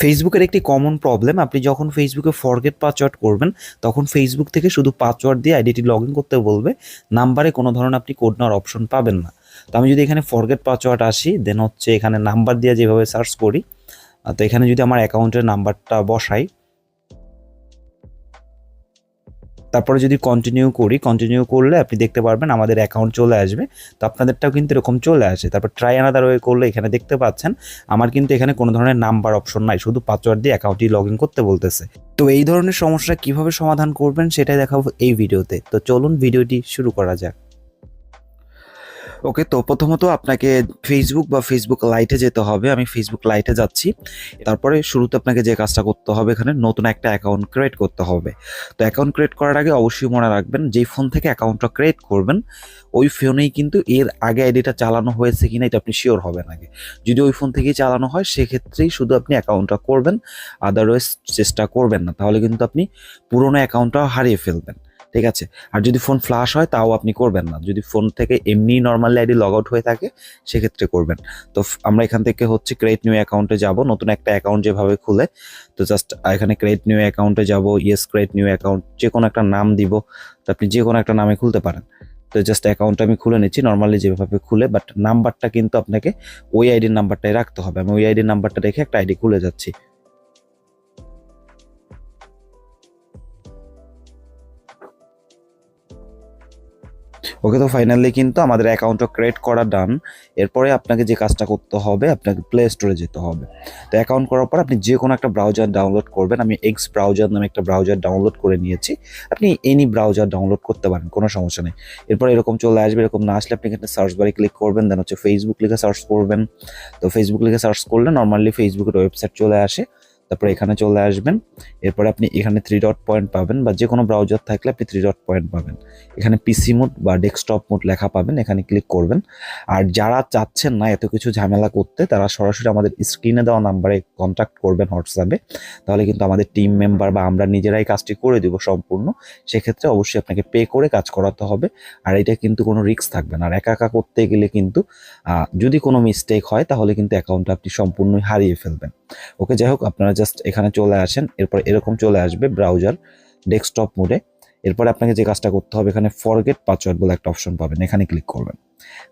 ফেসবুকের একটি common problem আপনি যখন ফেসবুকে ফরগেট পাসওয়ার্ড করবেন, তখন ফেসবুক থেকে শুধু পাসওয়ার্ড দিয়ে আইডিটি লগ ইন করতে বলবে নাম্বারে কোনো ধরনের আপনি কোড নেওয়ার অপশন পাবেন না। তো আমি যদি এখানে ফরগেট পাসওয়ার্ড আসি দেন হচ্ছে এখানে নাম্বার দিয়ে যেভাবে সার্চ করি তো এখানে যদি আমার অ্যাকাউন্টের নাম্বারটা বসাই তারপরে যদি কন্টিনিউ করি কন্টিনিউ করলে আপনি দেখতে পারবেন আমাদের অ্যাকাউন্ট চলে আসবে। তো আপনাদেরটাও কিন্তু এরকম চলে আসে। তারপর ট্রাই আনাদার ওয়ে করলে এখানে দেখতে পাচ্ছেন, আমার কিন্তু এখানে কোনো ধরনের নাম্বার অপশন নাই, শুধু পাসওয়ার্ড দিয়ে অ্যাকাউন্টটি লগ ইন করতে বলতেছে। তো এই ধরনের সমস্যা কীভাবে সমাধান করবেন সেটাই দেখাবো এই ভিডিওতে তো। চলুন ভিডিওটি শুরু করা যাক। ওকে, তো প্রথমত আপনাকে ফেসবুক বা ফেসবুক লাইটে যেতে হবে। আমি ফেসবুক লাইটে যাচ্ছি। তারপরে শুরুতে আপনাকে যে কাজটা করতে হবে এখানে নতুন একটা অ্যাকাউন্ট ক্রিয়েট করতে হবে। তো অ্যাকাউন্ট ক্রিয়েট করার আগে অবশ্যই মনে রাখবেন, যেই ফোন থেকে অ্যাকাউন্টটা ক্রিয়েট করবেন, ওই ফোনেই কিন্তু এর আগে আইডিটা চালানো হয়েছে কিনা এটা আপনি শিওর হবেন আগে। যদি ওই ফোন থেকেই চালানো হয়, সেক্ষেত্রেই শুধু আপনি অ্যাকাউন্টটা করবেন আদারওয়াইজ চেষ্টা করবেন না। তাহলে কিন্তু আপনি পুরনো অ্যাকাউন্টটাও হারিয়ে ফেলবেন। ঠিক আছে? আর যদি ফোন ফ্লাশ হয়, তাও আপনি করবেন না। যদি ফোন থেকে এমনি নর্মালি আইডি লগ আউট হয়ে থাকে, সেক্ষেত্রে করবেন। তো আমরা এখান থেকে হচ্ছে ক্রিয়েট নিউ অ্যাকাউন্টে যাব। নতুন একটা অ্যাকাউন্ট যেভাবে খুলে, তো জাস্ট এখানে ক্রিয়েট নিউ অ্যাকাউন্টে যাব ইয়েস ক্রিয়েট নিউ অ্যাকাউন্ট যে কোনো একটা নাম দিব, তো আপনি যে কোনো একটা নামে খুলতে পারেন। তো জাস্ট অ্যাকাউন্টটা আমি খুলে নিচ্ছি নর্মালি যেভাবে খুলে বাট নাম্বারটা কিন্তু আপনাকে ওই আইডির নাম্বারটাই রাখতে হবে। আমি ওই আইডির নাম্বারটা রেখে একটা আইডি খুলে যাচ্ছি। ওকে তো ফাইনালি কিন্তু আমাদের অ্যাকাউন্টটা ক্রিয়েট করা ডান এরপরে আপনাকে যে কাজটা করতে হবে, আপনাকে প্লে স্টোরে যেতে হবে। তো অ্যাকাউন্ট করার পর আপনি যে কোনো একটা ব্রাউজার ডাউনলোড করবেন। আমি এক্স ব্রাউজার নামে একটা ব্রাউজার ডাউনলোড করে নিয়েছি। আপনি এনি ব্রাউজার ডাউনলোড করতে পারেন, কোনো সমস্যা নেই। এরপর এরকম চলে আসবে, এরকম না আসলে আপনি এখানে সার্চ বারে ক্লিক করবেন দেন হচ্ছে ফেসবুক লিখে সার্চ করবেন। তো ফেসবুক লিখে সার্চ করলে নর্মালি ফেসবুকের ওয়েবসাইট চলে আসে। তারপরে এখানে চলে আসবেন। এরপরে আপনি এখানে থ্রি ডট পয়েন্ট পাবেন বা যে কোনো ব্রাউজার থাকলে আপনি থ্রি ডট পয়েন্ট পাবেন। এখানে পিসি মোড বা ডেস্কটপ মোড লেখা পাবেন, এখানে ক্লিক করবেন। আর যারা চাচ্ছেন না এত কিছু ঝামেলা করতে, তারা সরাসরি আমাদের স্ক্রিনে দেওয়া নাম্বারে কন্ট্যাক্ট করবেন হোয়াটসঅ্যাপে তাহলে কিন্তু আমাদের টিম মেম্বার বা আমরা নিজেরাই কাজটি করে দিব সম্পূর্ণ। সেক্ষেত্রে অবশ্যই আপনাকে পে করে কাজ করাতে হবে। আর এটা কিন্তু কোনো রিস্ক থাকবে না। আর একা একা করতে গেলে কিন্তু যদি কোনো মিস্টেক হয়, তাহলে কিন্তু অ্যাকাউন্টটা আপনি সম্পূর্ণই হারিয়ে ফেলবেন। ওকে, যাই হোক, আপনারা জাস্ট এখানে চলে আসেন, এরপর এরকম চলে আসবে ব্রাউজার ডেস্কটপ মোডে। এরপর আপনাকে যে কাজটা করতে হবে, এখানে ফরগেট পাসওয়ার্ড বলে একটা অপশন পাবেন, এখানে ক্লিক করবেন।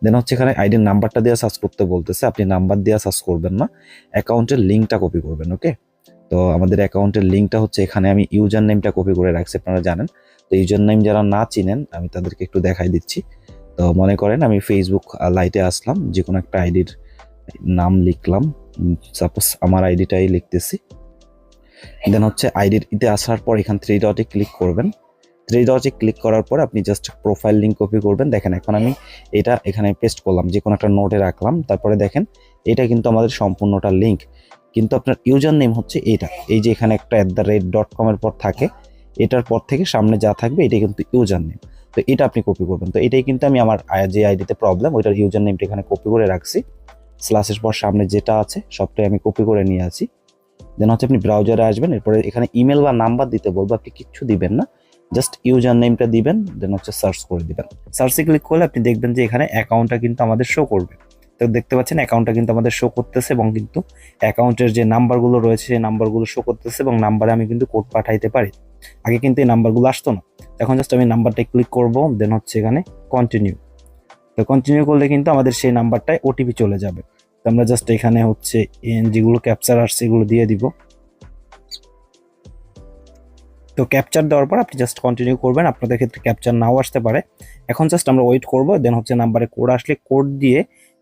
দেন হচ্ছে এখানে আইডির নাম্বারটা দিয়ে সার্চ করতে বলতেছে, আপনি নাম্বার দিয়ে সার্চ করবেন না অ্যাকাউন্টের লিঙ্কটা কপি করবেন ওকে তো আমাদের অ্যাকাউন্টের লিঙ্কটা হচ্ছে এখানে, আমি ইউজার নেমটা কপি করে রাখছি, আপনারা জানেন। তো ইউজার নেম যারা না চিনেন, আমি তাদেরকে একটু দেখাই দিচ্ছি। তো মনে করেন আমি ফেসবুক লাইটে আসলাম যে কোনো একটা আইডির নাম লিখলাম সাপোজ আমার আইডিটাই লিখতেছি। দেন হচ্ছে আইডির ইতে আসার পর এখান থ্রি ডটে ক্লিক করবেন। থ্রি ডটে ক্লিক করার পর আপনি জাস্ট প্রোফাইল লিঙ্ক কপি করবেন। দেখেন এখন আমি এটা এখানে পেস্ট করলাম, যে কোনো একটা নোটে রাখলাম। তারপরে দেখেন, এটা কিন্তু আমাদের সম্পূর্ণটা লিঙ্ক কিন্তু আপনার ইউজার নেম হচ্ছে এটা এই যে এখানে একটা অ্যাট দ্য রেট ডট কমের পর থাকে, এটার পর থেকে সামনে যা থাকবে এটা কিন্তু ইউজার নেম তো এটা আপনি কপি করবেন। তো এটাই কিন্তু আমি আমার যে আইডিতে প্রবলেম ওইটার ইউজার নেমটা এখানে কপি করে রাখছি। স্ল্যাশের পর সামনে যেটা আছে, সবটাই আমি কপি করে নিয়ে আছি। দেন হচ্ছে আপনি ব্রাউজারে আসবেন, এরপরে এখানে ইমেল বা নাম্বার দিতে বলব, আপনি কিচ্ছু দিবেন না। জাস্ট ইউজার নেমটা দিবেন দেন হচ্ছে সার্চ করে দিবেন। সার্চে ক্লিক করলে আপনি দেখবেন যে এখানে অ্যাকাউন্টটা কিন্তু আমাদের শো করবে। তো দেখতে পাচ্ছেন অ্যাকাউন্টটা কিন্তু আমাদের শো করতেছে এবং কিন্তু অ্যাকাউন্টের যে নাম্বারগুলো রয়েছে, সেই নাম্বারগুলো শো করতেছে এবং নাম্বারে আমি কিন্তু কোড পাঠাইতে পারি। আগে কিন্তু এই নাম্বারগুলো আসতো না। এখন জাস্ট আমি নাম্বারটা ক্লিক করব দেন হচ্ছে এখানে কন্টিনিউ তো কন্টিনিউ করলে কিন্তু আমাদের সেই নাম্বারটায় ওটিপি চলে যাবে। আমরা জাস্ট এখানে হচ্ছে যেগুলো ক্যাপচার আসছে সেগুলো দিয়ে দিব। তো ক্যাপচার দেওয়ার পর আপনি জাস্ট কন্টিনিউ করবেন, আপনাদের ক্ষেত্রে ক্যাপচার নাও আসতে পারে। এখন জাস্ট আমরা ওয়েট করব দেন হচ্ছে নাম্বারে কোড আসলে কোড দিয়ে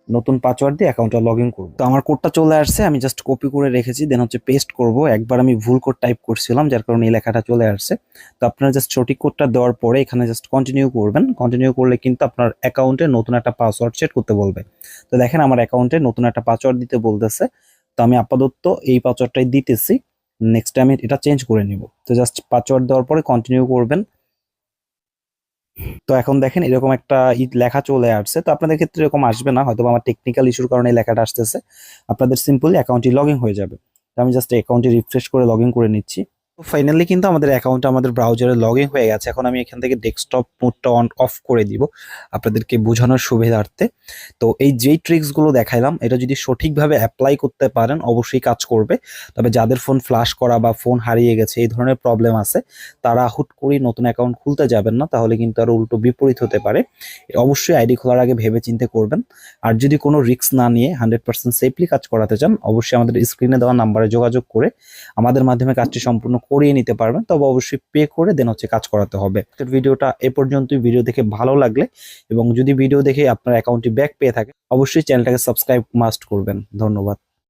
নতুন পাসওয়ার্ড দিয়ে অ্যাকাউন্টটা লগ ইন করব। তো আমার কোডটা চলে আসছে, আমি জাস্ট কপি করে রেখেছি দেন হচ্ছে পেস্ট করব। একবার আমি ভুল কোড টাইপ করছিলাম, যার কারণে এই লেখাটা চলে আসছে। তো আপনারা জাস্ট সঠিক কোডটা দেওয়ার পরে এখানে জাস্ট কন্টিনিউ করবেন। কন্টিনিউ করলে কিন্তু আপনার অ্যাকাউন্টে নতুন একটা পাসওয়ার্ড সেট করতে বলবে। তো দেখেন আমার অ্যাকাউন্টে নতুন একটা পাসওয়ার্ড দিতে বলতেছে। তো আমি আপাতত এই পাসওয়ার্ডটাই দিতেছি। নেক্সট টাইম এটা চেঞ্জ করে নিব। তো জাস্ট পাসওয়ার্ড দেওয়ার পরে কন্টিনিউ করবেন। তো এখন দেখেন এরকম একটা লেখা চলে আসছে। তো আপনাদের ক্ষেত্রে এরকম আসবে না হয়তো আমার টেকনিক্যাল ইস্যুর কারণে এই লেখাটা আসতেছে। আপনাদের সিম্পলি অ্যাকাউন্টটি লগ হয়ে যাবে। তো আমি জাস্ট অ্যাকাউন্টটি রিফ্রেশ করে লগ করে নিচ্ছি। ফাইনালি কিন্তু আমাদের অ্যাকাউন্টটা আমাদের ব্রাউজারে লগ ইন হয়ে গেছে। এখন আমি এখান থেকে ডেস্কটপ মোডটা অন অফ করে দিব আপনাদেরকে বোঝানোর সুবিধার্থে। তো এই যেই ট্রিক্সগুলো দেখাইলাম, এটা যদি সঠিকভাবে অ্যাপ্লাই করতে পারেন, অবশ্যই কাজ করবে। তবে যাদের ফোন ফ্লাশ করা বা ফোন হারিয়ে গেছে, এই ধরনের প্রবলেম আছে, তারা হুট করেই নতুন অ্যাকাউন্ট খুলতে যাবেন না, তাহলে কিন্তু আর উল্টো বিপরীত হতে পারে। অবশ্যই আইডি খোলার আগে ভেবে চিন্তে করবেন। আর যদি কোনো রিস্ক না নিয়ে হান্ড্রেড পার্সেন্ট সেফলি কাজ করাতে চান, অবশ্যই আমাদের স্ক্রিনে দেওয়া নাম্বারে যোগাযোগ করে আমাদের মাধ্যমে কাজটি সম্পূর্ণ করিয়ে নিতে পারবেন, তবে অবশ্যই পে করে দেন হচ্ছে কাজ করাতে হবে। ভিডিওটা এ পর্যন্তই। ভিডিও দেখে ভালো লাগলে এবং যদি ভিডিও দেখে আপনার অ্যাকাউন্টটি ব্যাক পেয়ে থাকে, অবশ্যই চ্যানেলটাকে সাবস্ক্রাইব মাস্ট করবেন। ধন্যবাদ।